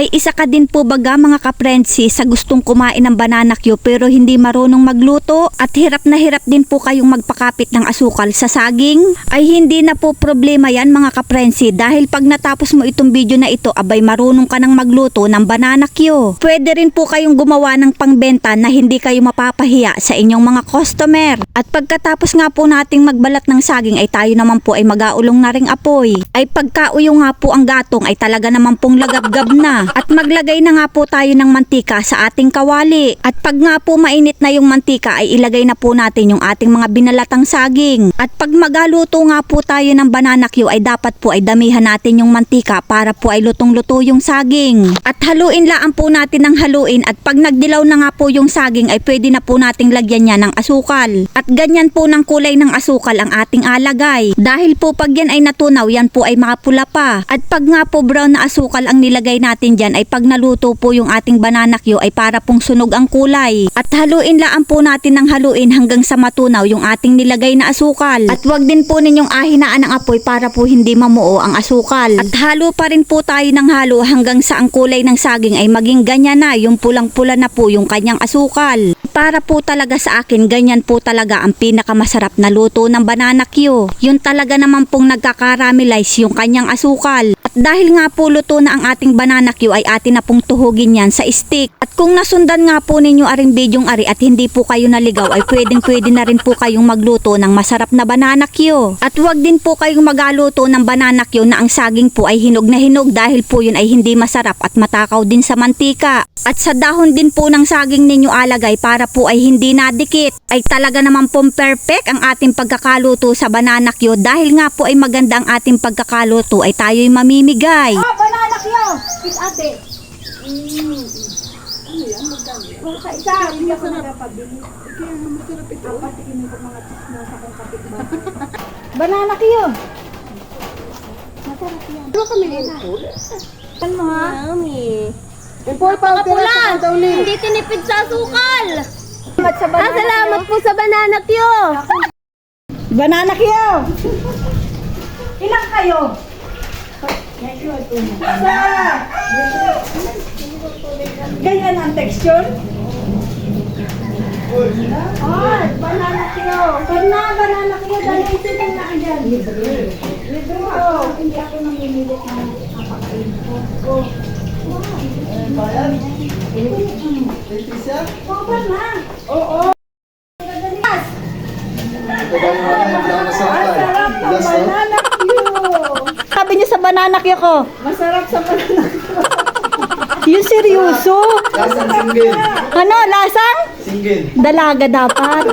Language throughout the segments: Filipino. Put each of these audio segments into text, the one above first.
Ay isa ka din po baga mga kaprensi sa gustong kumain ng banana Q pero hindi marunong magluto at hirap na hirap din po kayong magpakapit ng asukal sa saging? Ay hindi na po problema yan mga kaprensi dahil pag natapos mo itong video na ito abay marunong ka nang magluto ng banana Q. Pwede rin po kayong gumawa ng pangbenta na hindi kayo mapapahiya sa inyong mga customer. At pagkatapos nga po nating magbalat ng saging ay tayo naman po ay mag-aulong na ring apoy. Ay pagkauyo nga po ang gatong ay talaga naman pong lagab-gab na. At maglagay na nga po tayo ng mantika sa ating kawali. At pag nga po mainit na yung mantika ay ilagay na po natin yung ating mga binalatang saging. At pag magaluto nga po tayo ng banana Q ay dapat po ay damihan natin yung mantika para po ay lutong-luto yung saging. At haluin laan po natin ng haluin at pag nagdilaw na nga po yung saging ay pwede na po nating lagyan niya ng asukal. At ganyan po ng kulay ng asukal ang ating alagay. Dahil po pag yan ay natunaw, yan po ay makapula pa. At pag nga po brown na asukal ang nilagay natin dyan ay pag naluto po yung ating banana Q ay para pong sunog ang kulay. At haluin laan po natin ng haluin hanggang sa matunaw yung ating nilagay na asukal. At wag din po ninyong ahinaan ang apoy para po hindi mamuo ang asukal. At halo pa rin po tayo ng halo hanggang sa ang kulay ng saging ay maging ganyan na yung pulang-pula na po yung kanyang asukal. Para po talaga sa akin, ganyan po talaga ang pinakamasarap na luto ng banana Q. Yun talaga naman pong nagkakaramelize yung kanyang asukal. At dahil nga po luto na ang ating banana Q ay atin na pong tuhugin yan sa stick. At kung nasundan nga po ninyo aring bidyong ari at hindi po kayo naligaw ay pwedeng pwede na rin po kayong magluto ng masarap na banana Q. At wag din po kayong magaluto ng banana Q na ang saging po ay hinog na hinog dahil po yun ay hindi masarap at matakaw din sa mantika. At sa dahon din po ng saging ninyo alagay para po ay hindi nadikit. Ay talaga naman pong perfect ang ating pagkakaluto sa banana Q dahil nga po ay maganda ang ating pagkakaluto ay tayo'y mamimigay. Ah, banana kyo! Kit ate. Mm. Ano yan? Magkano? Ka isa. Hindi ako nakapabili. Kaya masarap ito. Patikimin ko mga chismosa kong kapitbahay. banana kyo! Masarap yan. Ano kami upol? Ano mo ha? Yummy. Upol pa Kapulan! Hindi tinipid sa asukal! Salamat sa Ah, salamat po sa banana Q! Banana kyo! Ilang kayo? Isa! Ganyan ang texture? Oh, banana kyo. Banana, banana kyo. Dali ito lang na andyan. Libre. Libre mo. Hindi ako namimilit na napakain ko. Oh. Bayad? Cover na. Oo. Masarap ang banana Q. Q ko, Masarap sa banana yung seryoso. Lasang single. Ano, lasang? Single. Dalaga dapat.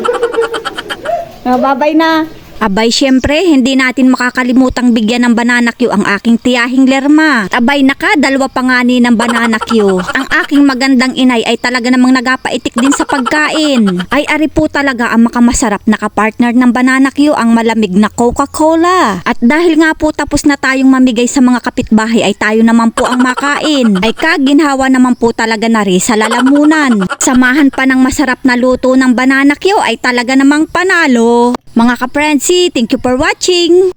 Mababay na. Abay, syempre, hindi natin makakalimutang bigyan ng banana Q ang aking tiyahing lerma. Abay, naka, dalawa pa nga ni ng banana Q. Ang aking magandang inay ay talaga namang nagapaitik din sa pagkain. Ay, ari po talaga ang makamasarap na kapartner ng banana Q ang malamig na Coca-Cola. At dahil nga po tapos na tayong mamigay sa mga kapitbahay ay tayo naman po ang makain. Ay kaginhawa naman po talaga na rin sa lalamunan. Samahan pa ng masarap na luto ng banana Q ay talaga namang panalo. Mga ka-Frenzy, thank you for watching!